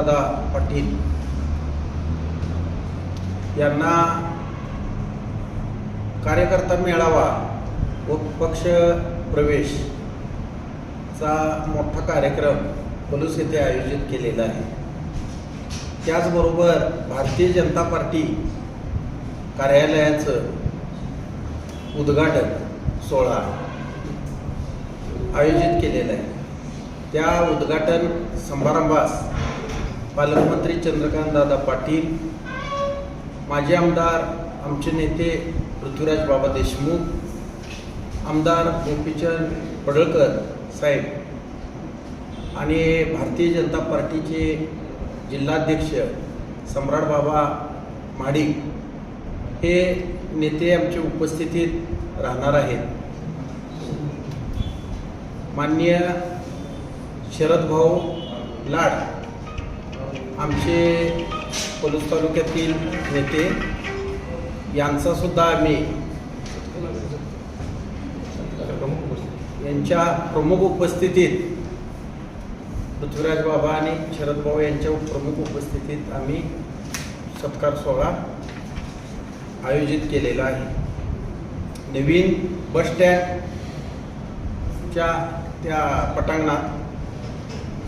दादा पाटील यांना कार्यकर्ता मेळावा व पक्ष प्रवेशचा मोठा कार्यक्रम पलूस येथे आयोजित केलेला आहे. त्याचबरोबर भारतीय जनता पार्टी कार्यालयाचं उद्घाटन सोहळा आयोजित केलेला आहे. त्या उद्घाटन समारंभास पालकमंत्री चंद्रकांतदादा पाटील माजी आमदार आमचे नेते पृथ्वीराज बाबा देशमुख आमदार गोपीचंद पडळकर साहेब आणि भारतीय जनता पार्टीचे जिल्हाध्यक्ष सम्राट बाबा माडिक हे नेते आमच्या उपस्थितीत राहणार आहेत. माननीय शरद भाऊ लाड आमचे पलूस तालुक्यातील नेते यांचासुद्धा आम्ही यांच्या प्रमुख उपस्थितीत पृथ्वीराज बाबा आणि शरद भाऊ यांच्या प्रमुख उपस्थितीत आम्ही सत्कार सोहळा आयोजित केलेला आहे. नवीन बस स्टँडच्या त्या पटांगणात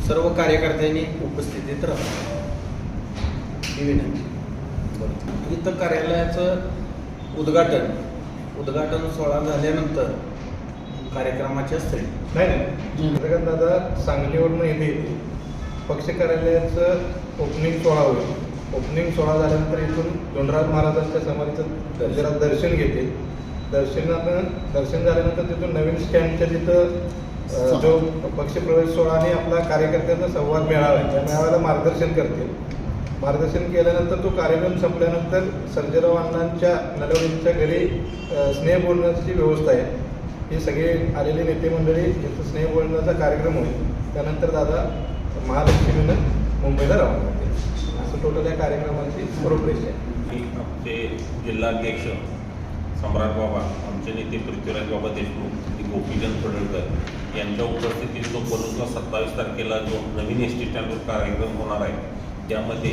सर्व कार्यकर्त्यांनी उपस्थितीत राहा. ही विनंती इथं कार्यालयाचं उद्घाटन उद्घाटन सोहळा झाल्यानंतर कार्यक्रमाच्या स्थळी. नाही नाही. दादा सांगलीवरनं येथे येते पक्ष कार्यालयाचं ओपनिंग सोहळा होईल. ओपनिंग सोहळा झाल्यानंतर इथून दोंडराज महाराजांच्या समाधीचं जरा दर्शन घेते. दर्शनानं दर्शन झाल्यानंतर तिथून नवीन स्टँडच्या तिथं जो पक्षप्रवेश सोहळा आणि आपला कार्यकर्त्यांचा संवाद मेळावा आहे त्या मेळाव्याला मार्गदर्शन करतील. मार्गदर्शन केल्यानंतर तो कार्यक्रम संपल्यानंतर सर्जेराव अण्णांच्या नलवडींच्या घरी स्नेह बोलण्याची व्यवस्था आहे. हे सगळे आलेले नेते मंडळी इथं स्नेह बोलण्याचा कार्यक्रम होईल त्यानंतर दादा महालक्ष्मीनं मुंबईला रवाना होते असं टोटल या कार्यक्रमाची रूपरेषा आहे. आमचे जिल्हाध्यक्ष सम्राट बाबा आमचे नेते पृथ्वीराज बाबा देशमुख गोपीचंद पडळकर यांच्या उपस्थितीत जो पलूसला सत्तावीस तारखेला जो नवीन एस टी स्टँडवर कार्यक्रम होणार आहे त्यामध्ये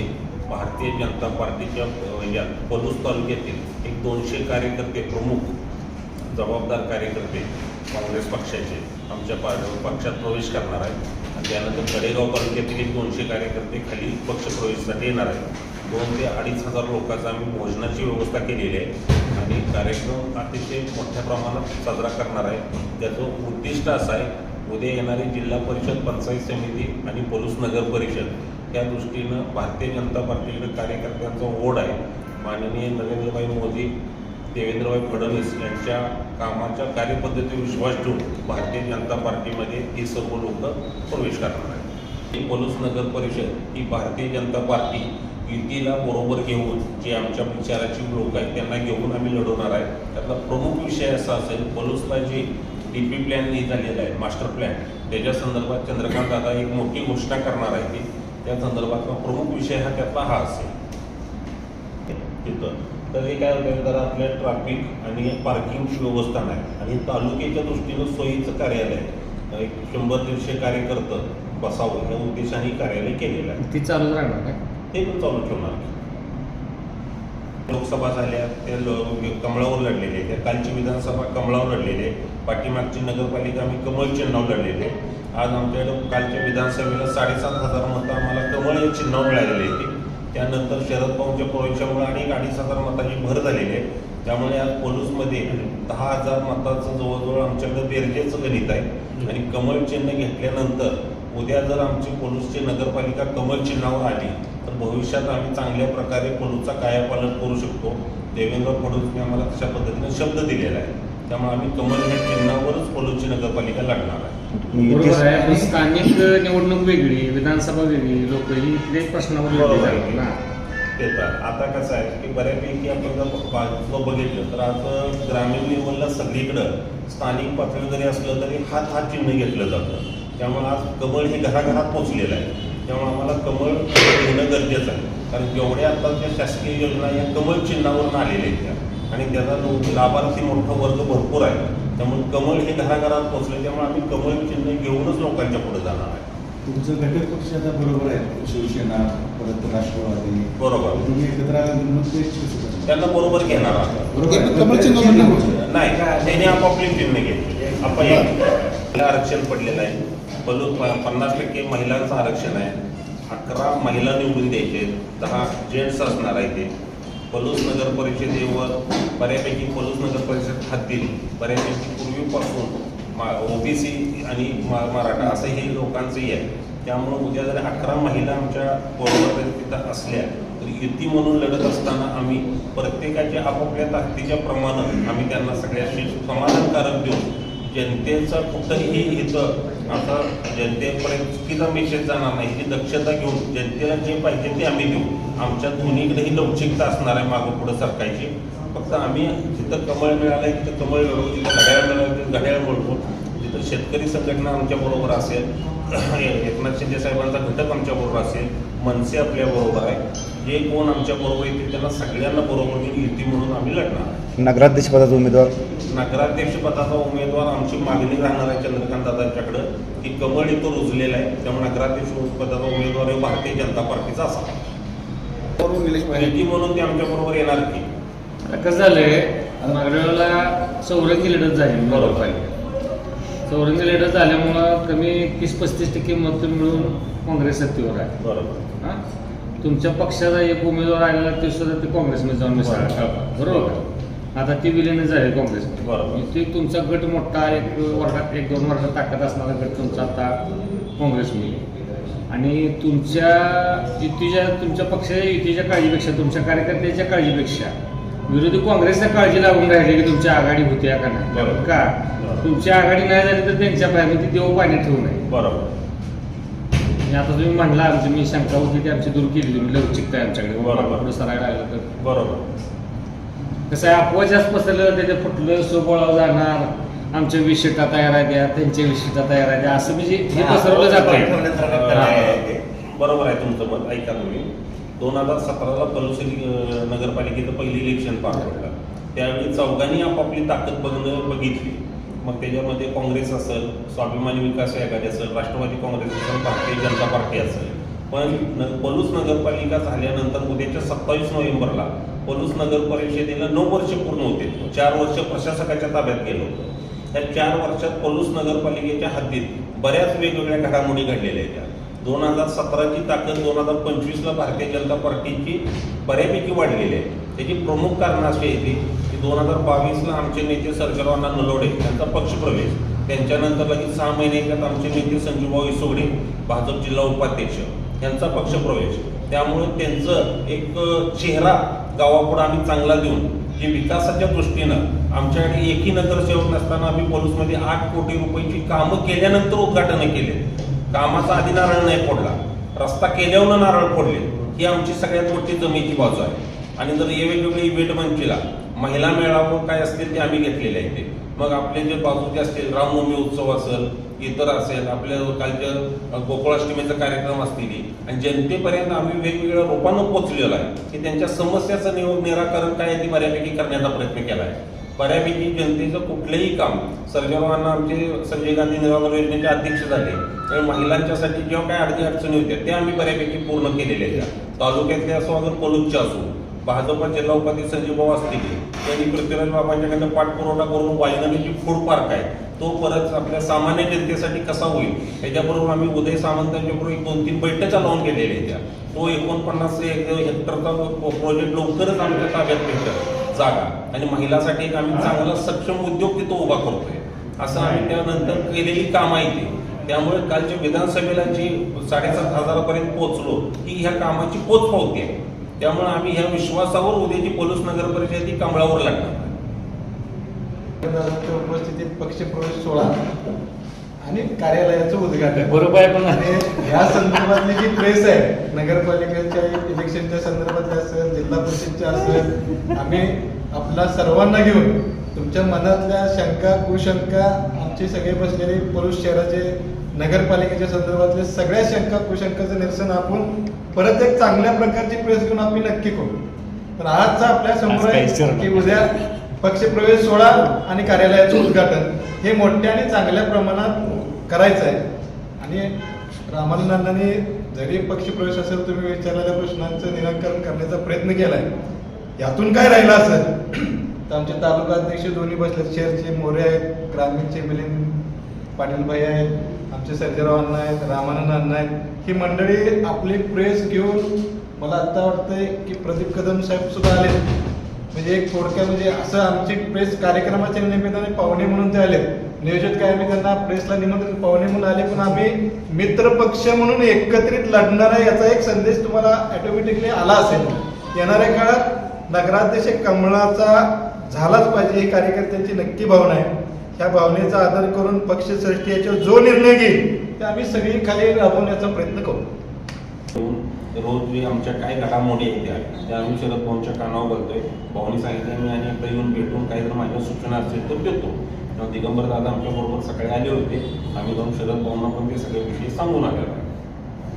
भारतीय जनता पार्टीच्या अ, या पलूस तालुक्यातील एक दोनशे कार्यकर्ते प्रमुख जबाबदार कार्यकर्ते काँग्रेस पक्षाचे आमच्या पा पक्षात प्रवेश करणार आहेत. आणि त्यानंतर कडेगाव तालुक्यातील एक दोनशे कार्यकर्ते खाली पक्षप्रवेशासाठी येणार आहेत. दोन ते अडीच हजार लोकांचा आम्ही भोजनाची व्यवस्था केलेली आहे. आणि कार्यक्रम अतिशय मोठ्या प्रमाणात साजरा करणार आहे. त्याचं उद्दिष्ट असं आहे उद्या येणारी जिल्हा परिषद पंचायत समिती आणि पोलीस नगर परिषद या दृष्टीनं भारतीय जनता पार्टीकडे कार्यकर्त्यांचा ओढ आहे. माननीय नरेंद्रभाई मोदी देवेंद्रभाई फडणवीस यांच्या कामाच्या कार्यपद्धतीवर विश्वास ठेवून भारतीय जनता पार्टीमध्ये ही सर्व लोक प्रवेश करणार आहेत. ही नगर परिषद ही भारतीय जनता पार्टी युतीला बरोबर घेऊन जे आमच्या विचाराची लोक आहेत त्यांना घेऊन आम्ही लढवणार आहे. त्यातला प्रमुख विषय असा असेल पलूसला जे डी पी प्लॅन झालेला आहे मास्टर प्लॅन त्याच्या संदर्भात चंद्रकांत दादा एक मोठी घोषणा करणार आहे ती. त्या संदर्भातला प्रमुख विषय हा त्यातला हा असेल. तिथं. तर हे काय होतं जरा आपल्या ट्रॅफिक आणि पार्किंगची व्यवस्था नाही. आणि तालुक्याच्या दृष्टीनं सोयीचं कार्यालय. एक शंभर दीडशे कार्यकर्तं बसावं या उद्देशाने कार्यालय केलेलं आहे. ती चालू राहणार काय ते पण चालू ठेवणार. लोकसभा झाल्या त्या लो- कमळावर लढलेले त्या कालची विधानसभा कमळावर लढलेले पाठीमागची नगरपालिका आम्ही कमळ चिन्हावर लढलेले आज आमच्याकडे कालच्या विधानसभेला साडेसात हजार मतं आम्हाला कमळ चिन्हाव चिन्हावर मिळालेले होते त्यानंतर शरद पवारच्या प्रवेशामुळे आणि अडीच हजार मताची भर झालेली आहे. त्यामुळे आज पोलूसमध्ये दहा हजार मताचं जवळजवळ आमच्याकडे बेरजेचं गणित आहे. आणि कमळ चिन्ह घेतल्यानंतर उद्या जर आमची पोलूसची नगरपालिका कमळ चिन्हावर आली भविष्यात आम्ही चांगल्या प्रकारे पोलूचा कायापालट करू शकतो. देवेंद्र फडणवीसने आम्हाला तशा पद्धतीने शब्द दिलेला आहे. त्यामुळे आम्ही ह्या चिन्हावरच पोलूची नगरपालिका लढणार आहे. स्थानिक निवडणूक वेगळी विधानसभा वेगळी लोक ही इथले प्रश्नावर आता कसं आहे की बऱ्यापैकी आपण बघितलं तर आज ग्रामीण लेवलला सगळीकडं स्थानिक पातळी जरी असलं तरी हात हात चिन्ह घेतलं जातं. त्यामुळे आज कमळ हे घराघरात पोचलेलं आहे. त्यामुळे आम्हाला कमळ घेणं गरजेचं आहे. कारण जेवढ्या आता त्या शासकीय योजना या कमळ चिन्हावरून आलेल्या आहेत त्या. आणि त्याचा लो- लाभार्थी मोठा वर्ग भरपूर आहे त्यामुळे कमळ हे घराघरात पोचले त्यामुळे आम्ही कमळ चिन्ह घेऊनच लोकांच्या पुढे जाणार आहे. तुमचं घटक पक्ष आता बरोबर आहे. शिवसेना परत राष्ट्रवादी. बरोबर. तुम्ही एकत्र मग त्यांना बरोबर घेणार. नाही त्यांनी आपापली चिन्ह घेतली. आपण आरक्षण पडलेलं आहे. पलू पन्नास टक्के महिलांचं आरक्षण आहे. अकरा महिला निवडून द्यायचे दहा जेंट्स असणार आहे ते. पलूस नगर परिषदेवर बऱ्यापैकी पलूस नगर परिषद खातील बऱ्यापैकी पूर्वीपासून मा ओबीसी आणि मा मराठा असं हे लोकांचंही आहे. त्यामुळं उद्या जर अकरा महिला आमच्या बरोबर तिथं असल्या तर युती म्हणून लढत असताना आम्ही प्रत्येकाच्या आपापल्या ताकदीच्या प्रमाणात आम्ही त्यांना सगळ्याशी समाधानकारक देऊन जनतेचं कुठंही इथं आता जनतेपर्यंत चुकीचा मेसेज जाणार नाही ही दक्षता घेऊन जनतेला जे पाहिजे ते आम्ही देऊ. आमच्या दोन्हीकडेही लवचिकता असणार आहे मागं पुढं सरकायची फक्त आम्ही जिथं कमळ मिळालं तिथं कमळ मिळवू तिथं घड्याळ मिळालं तिथं घड्याळ मिळवू. जिथं शेतकरी संघटना आमच्याबरोबर असेल एकनाथ शिंदे साहेबांचा घटक आमच्याबरोबर असेल मनसे आपल्याबरोबर आहे. जे कोण आमच्याबरोबर येतील त्यांना सगळ्यांना बरोबर घेऊन युती म्हणून आम्ही लढणार. नगराध्यक्षपदाचा उमेदवार. नगराध्यक्ष पदाचा उमेदवार आमची मागणी राहणार आहे चंद्रकांत दादांच्याकडं की कमळ इथं रुजलेला आहे त्यामुळे नगराध्यक्ष पदाचा उमेदवार हे भारतीय जनता पार्टीचा असा. युती म्हणून ते आमच्याबरोबर येणार की? कसं झालंय वेळेला चौरंगी लढत झाली. बरोबर. चौरंगी लढत झाल्यामुळं कमी तीस पस्तीस टक्के मत मिळून काँग्रेस सत्तेवर आहे. बरोबर. हा? तुमच्या पक्षाचा एक उमेदवार आलेला ते सुद्धा ते काँग्रेसमध्ये जाऊन मिसळला. बरोबर? आता ती विलीन झाली काँग्रेसमध्ये बरोबर. ते तुमचा गट मोठा एक वर्गात एक दोन वर्गात ताकद असणारा गट तुमचा आता काँग्रेसमध्ये आणि तुमच्या युतीच्या तुमच्या पक्षाच्या युतीच्या काळजीपेक्षा तुमच्या कार्यकर्त्याच्या काळजीपेक्षा विरोधी काँग्रेसच्या काळजी लागून राहिली की तुमची आघाडी होत्या का नाही? बरोबर. का. तुमची आघाडी नाही झाली तर त्यांच्या पायामध्ये देव पाणी ठेवू नये. बरोबर. आता तुम्ही म्हणला आमची मी शंका होती ती आमची दूर केली तुम्ही लवचिकता आमच्याकडे. बरोबर. पुढे सरायला लागलं तर. बरोबर. कसं आहे अपवा जास्त पसरलं त्याच्या फुटलं सोबळावर जाणार आमच्या विषयता तयार आहे द्या त्यांच्या विषयता तयार आहे द्या असं म्हणजे हे पसरवलं जात आहे बरोबर आहे तुमचं मत ऐका तुम्ही. दोन हजार सतराला पलुसरी नगरपालिकेचं पहिलं इलेक्शन पार पडलं. त्यावेळी चौघांनी आपापली ताकद बघणं बघितली. मग त्याच्यामध्ये काँग्रेस असेल स्वाभिमानी विकास आघाडी असेल राष्ट्रवादी काँग्रेस असेल भारतीय जनता पार्टी असेल. पण पलूस नगरपालिका झाल्यानंतर उद्याच्या सत्तावीस नोव्हेंबरला पलूस नगर परिषदेला नऊ वर्ष पूर्ण होते. चार वर्ष प्रशासकाच्या ताब्यात गेलं होतं. त्या चार वर्षात पलूस नगरपालिकेच्या हद्दीत बऱ्याच वेगवेगळ्या घडामोडी घडलेल्या आहेत. त्या दोन हजार सतराची ताकद दोन हजार पंचवीसला भारतीय जनता पार्टीची बऱ्यापैकी वाढलेली आहे. त्याची प्रमुख कारणं अशी येते की दोन हजार बावीसला आमचे नेते सर्जेराव नलोडे यांचा पक्षप्रवेश. त्यांच्यानंतर लगेच सहा महिन्यात आमचे नेते संजूभाऊ इसोगडे भाजप जिल्हा उपाध्यक्ष यांचा पक्षप्रवेश. त्यामुळे त्यांचं एक चेहरा गावापुढे आम्ही चांगला देऊन जे विकासाच्या दृष्टीनं आमच्याकडे एकही नगरसेवक नसताना आम्ही पोलीसमध्ये आठ कोटी रुपयाची कामं केल्यानंतर उद्घाटनं केले. कामाचा आधी नारळ नाही फोडला. रस्ता केल्यावर नारळ फोडले. ही आमची सगळ्यात मोठी जमेची बाजू आहे. आणि जर हे वेगवेगळे इव्हेंट मंचीला महिला मेळावं काय असतील ते आम्ही घेतलेले आहेत ते. मग आपले जे बाजूचे असतील रामनवमी उत्सव असेल इतर असेल आपल्या कालच्या गोकुळाष्टमीचा कार्यक्रम असतील. आणि जनतेपर्यंत आम्ही वेगवेगळ्या रूपानं पोचलेलो आहे. की त्यांच्या समस्याचं निव निराकरण काय आहे ते बऱ्यापैकी करण्याचा प्रयत्न केला आहे. बऱ्यापैकी जनतेचं कुठलंही काम सर्जेरावांना आमचे संजय गांधी निराधार योजनेचे अध्यक्ष झाले. आणि महिलांच्यासाठी जेव्हा काय अडचणी अडचणी होत्या त्या आम्ही बऱ्यापैकी पूर्ण केलेल्या आहेत. तालुक्यातले असो अगर पलूकच्या असो भाजपा जिल्हा उपाध्यक्ष संजीवभाऊ असतील त्यांनी पृथ्वीराज बाबांच्याकडनं पाठपुरवठा करून वायनाने जी फूड पार्क आहे तो परत आपल्या सामान्य जनतेसाठी कसा होईल? त्याच्याबरोबर आम्ही उदय सामंत यांच्याबरोबर एक दोन तीन बैठका लावून केलेल्या आहेत त्या. तो एकोणपन्नास एक हेक्टरचा प्रोजेक्ट लवकरच आमच्या ताब्यात भेटत जागा. आणि महिलासाठी एक आम्ही चांगला सक्षम उद्योग तिथं उभा करतोय. असं आम्ही त्यानंतर केलेली कामं आहे ती. त्यामुळे कालच्या विधानसभेला जी साडेसात हजारापर्यंत पोहोचलो ही ह्या कामाची पोच पावती आहे. त्यामुळे आम्ही ह्या विश्वासावर उद्याची पोलीस नगर परिषद ही कमळावर लागणार. उपस्थितीत पक्षप्रवेश सोहळा आणि कार्यालयाचं उद्घाटन. बरोबर आहे पण आणि या संदर्भातली जी प्रेस आहे नगरपालिकेच्या इलेक्शनच्या संदर्भातली असेल जिल्हा परिषदच्या असेल आम्ही आपला सर्वांना घेऊन तुमच्या मनातल्या शंका कुशंका आमचे सगळे बसलेले पलूस शहराचे नगरपालिकेच्या संदर्भातले सगळ्या शंका कुशंकाचं निरसन आपण परत एक चांगल्या प्रकारची प्रेस घेऊन आम्ही नक्की करू. तर आजचा आपल्यासमोर आहे की उद्या पक्षप्रवेश सोहळा आणि कार्यालयाचं उद्घाटन हे मोठ्या आणि चांगल्या प्रमाणात करायचं आहे. आणि रामानंदांनी जरी पक्षप्रवेश असेल तुम्ही विचारलेल्या प्रश्नांचं निराकरण करण्याचा प्रयत्न केलाय. यातून काय राहिलं असेल? तर आमचे तालुका अध्यक्ष दोन्ही बसले शहरचे मोरे आहेत ग्रामीणचे मिलिंद पाटील भाई आहेत आमचे सर्जेराव अण्णा आहेत रामानंद अण्णा आहेत. ही मंडळी आपली प्रेस घेऊन मला आता वाटतंय की प्रदीप कदम साहेब सुद्धा आले म्हणजे एक थोडक्या म्हणजे असं आमची प्रेस कार्यक्रमाच्या निमित्ताने पाहुणे म्हणून ते आले नियोजित काय आम्ही त्यांना प्रेसला निमंत्रण पाहुणे म्हणून आले पण आम्ही मित्र पक्ष म्हणून एकत्रित लढणार आहे याचा एक संदेश तुम्हाला ऑटोमॅटिकली आला असेल. येणाऱ्या काळात नगराध्यक्ष कमळाचा झालाच पाहिजे ही कार्यकर्त्यांची नक्की भावना आहे. ह्या भावनेचा आदर करून पक्षश्रेष्ठी याच्यावर जो निर्णय घेईल ते आम्ही सगळी खाली राबवण्याचा प्रयत्न करू. रोज जे आमच्या काय घडामोडी आहेत त्या? त्या आम्ही शरद भाऊंच्या कानावर बोलतोय. भाऊनी सांगितलं मी आणि एकदा येऊन भेटून काही जर माझ्या सूचना असेल तर देतो. दिगंबर दादा आमच्या बरोबर सकाळी आले होते. आम्ही जाऊन शरद भाऊंना पण ते सगळे विषय सांगून आलेला.